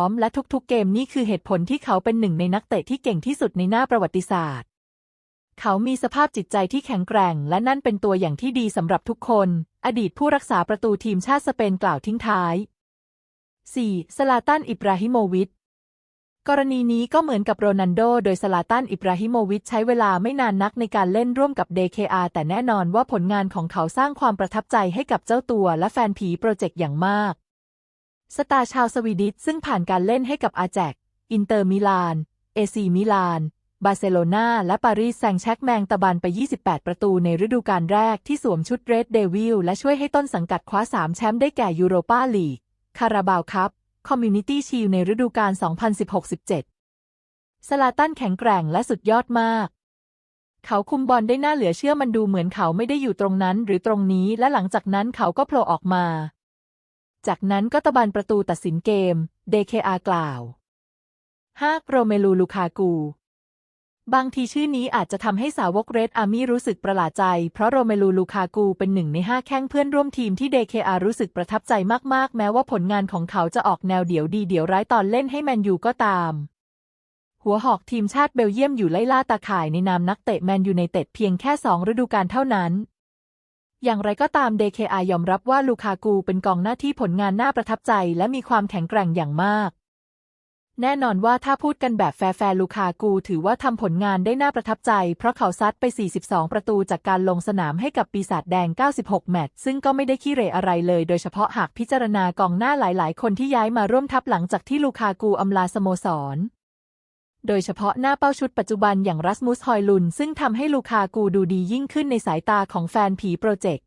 อมและทุกๆเกมนี่คือเหตุผลที่เขาเป็นหนึ่งในนักเตะที่เก่งที่สุดในหน้าประวัติศาสตร์ เขามีสภาพจิตใจที่แข็งแกร่ง และนั่นเป็นตัวอย่างที่ดีสำหรับทุกคน อดีตผู้รักษาประตูทีมชาติสเปนกล่าวทิ้งท้าย 4. สลาตันอิบราฮิโมวิชกรณีนี้ก็เหมือนกับโรนันโด โดยสลาตันอิบราฮิโมวิชใช้เวลาไม่นานนักในการเล่นร่วมกับ DKR แต่แน่นอนว่าผลงานของเขาสร้างความประทับใจให้กับเจ้าตัวและแฟนผีโปรเจกต์อย่างมาก สตาร์ชาวสวีดิชซึ่งผ่านการเล่นให้กับอาแจก อินเตอร์มิลาน เอซีมิลาน บาร์เซโลนาและปารีสแซงต์แชร์กแมงตะบันไป 28 ประตูในฤดูกาลแรกที่สวมชุดเรดเดวิลและช่วยให้ต้นสังกัดคว้า 3 แชมป์ได้แก่ยูโรปาลีก คาราบาวคัพ คอมมูนิตี้ชิลในฤดูกาล 2016-17 สลาตันแข็งแกร่งและสุดยอดมากเขาคุมบอลได้น่าเหลือเชื่อมันดูเหมือนเขาไม่ได้อยู่ตรงนั้นหรือตรงนี้และหลังจากนั้นเขาก็โผล่ออกมา จากนั้นก็ตะบันประตูตัดสินเกม DKR กล่าว 5. โรเมลูลูคากู บางทีชื่อนี้อาจจะทำให้สาวกเรดอาร์มี่รู้สึกประหลาดใจ เพราะโรเมลูลูคากูเป็นหนึ่งในห้าแข้งเพื่อนร่วมทีมที่ DKR รู้สึกประทับใจมาก ๆ แม้ว่าผลงานของเขาจะออกแนวเดี่ยวดีเดี่ยวร้ายตอนเล่นให้แมนยูก็ตาม หัวหอกทีมชาติเบลเยียมอยู่ไล่ล่าตาข่ายในนามนักเตะแมนยูในเต็ดเพียงแค่สองฤดูกาลเท่านั้น อย่างไรก็ตาม DKR ยอมรับว่าลูคากูเป็นกองหน้าที่ผลงานน่าประทับใจและมีความแข็งแกร่งอย่างมาก แน่นอนว่าถ้าพูดกันแบบแฟร์ๆลูคากูถือว่าทำผลงานได้น่าประทับใจ เพราะเขาซัดไป 42 ประตูจากการลงสนามให้กับปีศาจแดง 96 แมตช์ซึ่งก็ไม่ได้ขี้เหร่อะไรเลย โดยเฉพาะหากพิจารณากองหน้าหลายๆ คนที่ย้ายมาร่วมทัพหลังจากที่ลูคากูอำลาสโมสร โดยเฉพาะหน้าเป้าชุดปัจจุบันอย่างรัสมุสฮอยลุน ซึ่งทำให้ลูคากูดูดียิ่งขึ้นในสายตาของแฟนผีโปรเจกต์